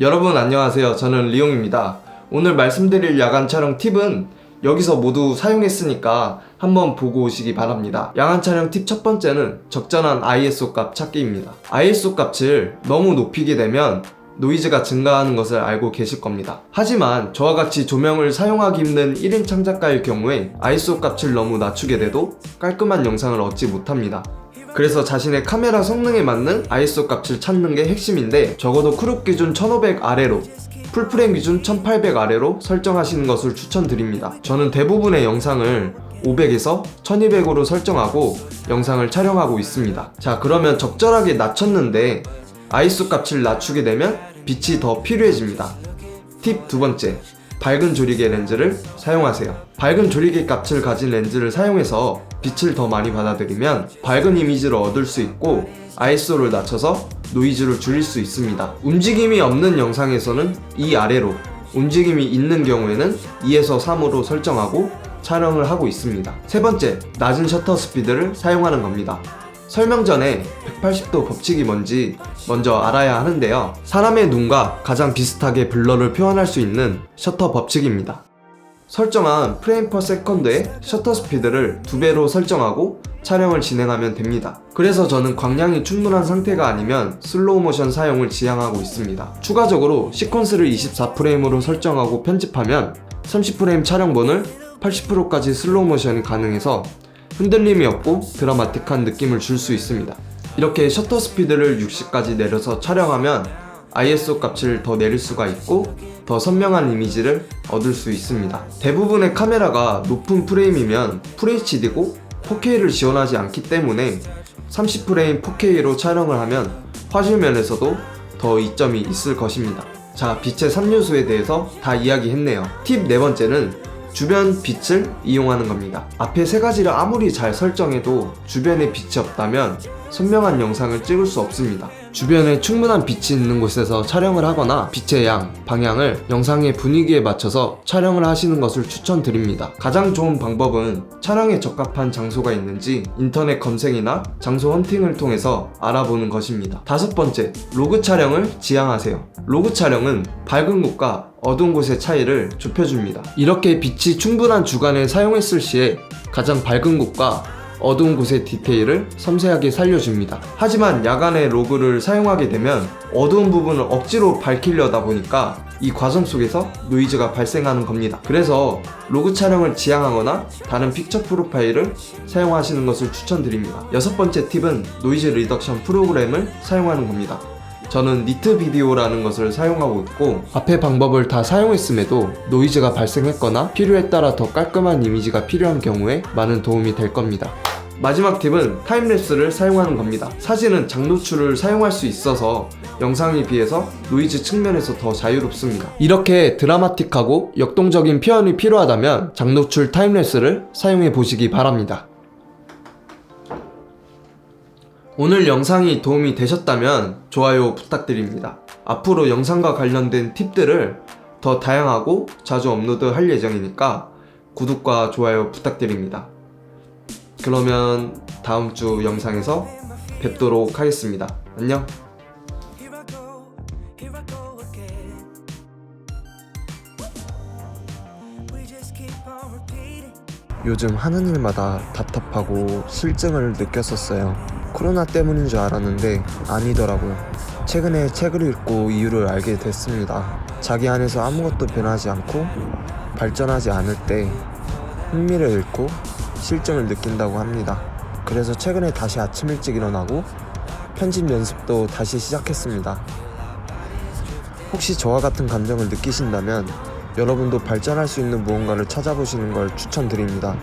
여러분 안녕하세요. 저는 리용입니다. 오늘 말씀드릴 야간 촬영 팁은 여기서 모두 사용했으니까 한번 보고 오시기 바랍니다. 야간 촬영 팁 첫 번째는 적절한 ISO 값 찾기입니다. ISO 값을 너무 높이게 되면 노이즈가 증가하는 것을 알고 계실 겁니다. 하지만 저와 같이 조명을 사용하기 힘든 1인 창작가일 경우에 ISO 값을 너무 낮추게 돼도 깔끔한 영상을 얻지 못합니다. 그래서 자신의 카메라 성능에 맞는 ISO 값을 찾는 게 핵심인데 적어도 크롭 기준 1500 아래로 풀프레임 기준 1800 아래로 설정하시는 것을 추천드립니다. 저는 대부분의 영상을 500에서 1200으로 설정하고 영상을 촬영하고 있습니다. 자, 그러면 적절하게 낮췄는데 ISO 값을 낮추게 되면 빛이 더 필요해집니다. 팁 두 번째. 밝은 조리개 렌즈를 사용하세요. 밝은 조리개 값을 가진 렌즈를 사용해서 빛을 더 많이 받아들이면 밝은 이미지를 얻을 수 있고 ISO를 낮춰서 노이즈를 줄일 수 있습니다. 움직임이 없는 영상에서는 이 아래로, 움직임이 있는 경우에는 2에서 3으로 설정하고 촬영을 하고 있습니다. 세 번째, 낮은 셔터 스피드를 사용하는 겁니다. 설명 전에 180도 법칙이 뭔지 먼저 알아야 하는데요. 사람의 눈과 가장 비슷하게 블러를 표현할 수 있는 셔터 법칙입니다. 설정한 프레임 퍼 세컨드의 셔터 스피드를 두 배로 설정하고 촬영을 진행하면 됩니다. 그래서 저는 광량이 충분한 상태가 아니면 슬로우 모션 사용을 지향하고 있습니다. 추가적으로 시퀀스를 24프레임으로 설정하고 편집하면 30프레임 촬영본을 80%까지 슬로우 모션이 가능해서 흔들림이 없고 드라마틱한 느낌을 줄 수 있습니다. 이렇게 셔터 스피드를 60까지 내려서 촬영하면 ISO 값을 더 내릴 수가 있고 더 선명한 이미지를 얻을 수 있습니다. 대부분의 카메라가 높은 프레임이면 FHD고 4K를 지원하지 않기 때문에 30프레임 4K로 촬영을 하면 화질면에서도 더 이점이 있을 것입니다. 자, 빛의 3요소에 대해서 다 이야기했네요. 팁 네 번째는 주변 빛을 이용하는 겁니다. 앞에 세 가지를 아무리 잘 설정해도 주변에 빛이 없다면 선명한 영상을 찍을 수 없습니다. 주변에 충분한 빛이 있는 곳에서 촬영을 하거나 빛의 양, 방향을 영상의 분위기에 맞춰서 촬영을 하시는 것을 추천드립니다. 가장 좋은 방법은 촬영에 적합한 장소가 있는지 인터넷 검색이나 장소 헌팅을 통해서 알아보는 것입니다. 다섯 번째, 로그 촬영을 지향하세요. 로그 촬영은 밝은 곳과 어두운 곳의 차이를 좁혀줍니다. 이렇게 빛이 충분한 주간에 사용했을 시에 가장 밝은 곳과 어두운 곳의 디테일을 섬세하게 살려줍니다. 하지만 야간에 로그를 사용하게 되면 어두운 부분을 억지로 밝히려다 보니까 이 과정 속에서 노이즈가 발생하는 겁니다. 그래서 로그 촬영을 지향하거나 다른 픽처 프로파일을 사용하시는 것을 추천드립니다. 여섯 번째 팁은 노이즈 리덕션 프로그램을 사용하는 겁니다. 저는 니트 비디오라는 것을 사용하고 있고 앞의 방법을 다 사용했음에도 노이즈가 발생했거나 필요에 따라 더 깔끔한 이미지가 필요한 경우에 많은 도움이 될 겁니다. 마지막 팁은 타임랩스를 사용하는 겁니다. 사진은 장노출을 사용할 수 있어서 영상에 비해서 노이즈 측면에서 더 자유롭습니다. 이렇게 드라마틱하고 역동적인 표현이 필요하다면 장노출 타임랩스를 사용해 보시기 바랍니다. 오늘 영상이 도움이 되셨다면 좋아요 부탁드립니다. 앞으로 영상과 관련된 팁들을 더 다양하고 자주 업로드 할 예정이니까 구독과 좋아요 부탁드립니다. 그러면 다음 주 영상에서 뵙도록 하겠습니다. 안녕. 요즘 하는 일마다 답답하고 실증을 느꼈었어요. 코로나 때문인 줄 알았는데 아니더라고요. 최근에 책을 읽고 이유를 알게 됐습니다. 자기 안에서 아무것도 변하지 않고 발전하지 않을 때 흥미를 잃고 실증을 느낀다고 합니다. 그래서 최근에 다시 아침 일찍 일어나고 편집 연습도 다시 시작했습니다. 혹시 저와 같은 감정을 느끼신다면 여러분도 발전할 수 있는 무언가를 찾아보시는 걸 추천드립니다.